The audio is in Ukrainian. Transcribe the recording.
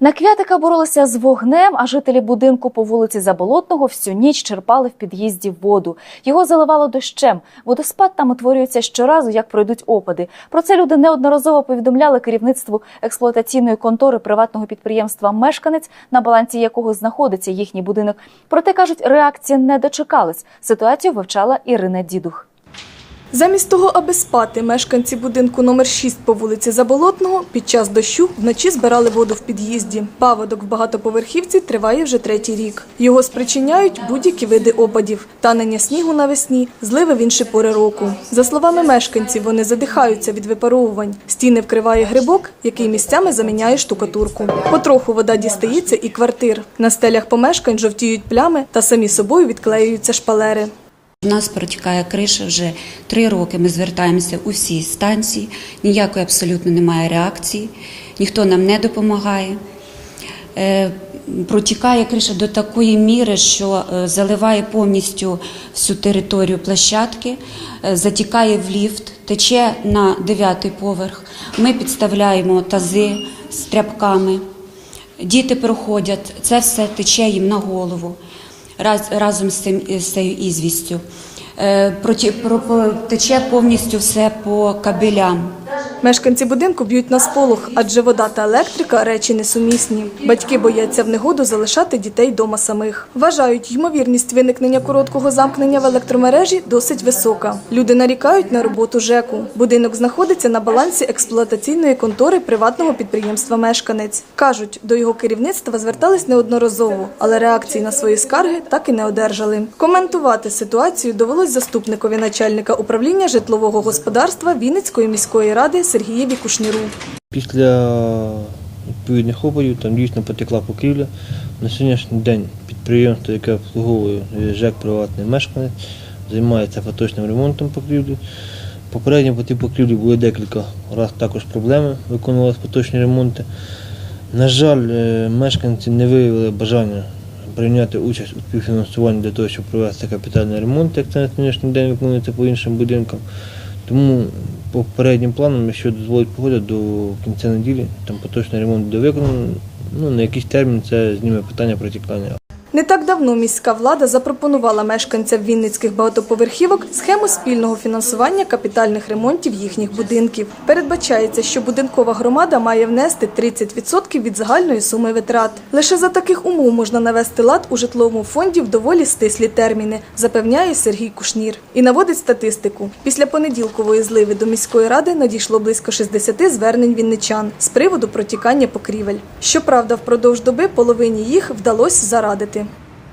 На Квятика боролися з вогнем, а жителі будинку по вулиці Заболотного всю ніч черпали в під'їзді воду. Його заливало дощем. Водоспад там утворюється щоразу, як пройдуть опади. Про це люди неодноразово повідомляли керівництву експлуатаційної контори приватного підприємства Мешканець, на балансі якого знаходиться їхній будинок. Проте кажуть, реакції не дочекались. Ситуацію вивчала Ірина Дідух. Замість того, аби спати, мешканці будинку номер 6 по вулиці Заболотного під час дощу вночі збирали воду в під'їзді. Паводок в багатоповерхівці триває вже третій рік. Його спричиняють будь-які види опадів, танення снігу навесні, зливи в інші пори року. За словами мешканців, вони задихаються від випаровувань. Стіни вкриває грибок, який місцями заміняє штукатурку. Потроху вода дістається і квартир. На стелях помешкань жовтіють плями та самі собою відклеюються шпалери. У нас протікає криша вже три роки. Ми звертаємося у всі станції. Ніякої абсолютно немає реакції, ніхто нам не допомагає. Е, Протікає криша до такої міри, що е, заливає повністю всю територію площадки, е, затікає в ліфт, тече на дев'ятий поверх. Ми підставляємо тази з тряпками. Діти проходять, це все тече їм на голову раз, разом з цим з цією ізвістю. Е, проті- про- Тече повністю все по кабелям. Мешканці будинку б'ють на сполох, адже вода та електрика речі несумісні. Батьки бояться в негоду залишати дітей дома самих. Вважають, ймовірність виникнення короткого замкнення в електромережі досить висока. Люди нарікають на роботу ЖЕКу. Будинок знаходиться на балансі експлуатаційної контори приватного підприємства Мешканець. кажуть, до його керівництва звертались неодноразово, але реакції на свої скарги так і не одержали. Коментувати ситуацію довелось заступникові начальника управління житлового господарства Вінницької міської ради Сергієві Кушніру. Після відповідних опадів там дійсно потекла покрівля. На сьогоднішній день підприємство, яке обслуговує ЖЕК приватний мешканець, займається поточним ремонтом покрівлі. Попередньо по тій покрівлі були декілька разів також проблеми, виконувалися поточні ремонти. На жаль, е, мешканці не виявили бажання прийняти участь у співфінансуванні для того, щоб провести капітальний ремонт, як це на сьогоднішній день виконується по іншим будинкам. Тому по попереднім планам, якщо дозволить погода, до кінця неділі там поточний ремонт буде виконано. Ну, на якийсь термін це зніме питання протікання. Не так давно міська влада запропонувала мешканцям вінницьких багатоповерхівок схему спільного фінансування капітальних ремонтів їхніх будинків. Передбачається, що будинкова громада має внести 30% від загальної суми витрат. Лише за таких умов можна навести лад у житловому фонді в доволі стислі терміни, запевняє Сергій Кушнір. І наводить статистику. Після понеділкової зливи до міської ради надійшло близько 60 звернень вінничан з приводу протікання покрівель. Щоправда, впродовж доби половині їх вдалося зарадити.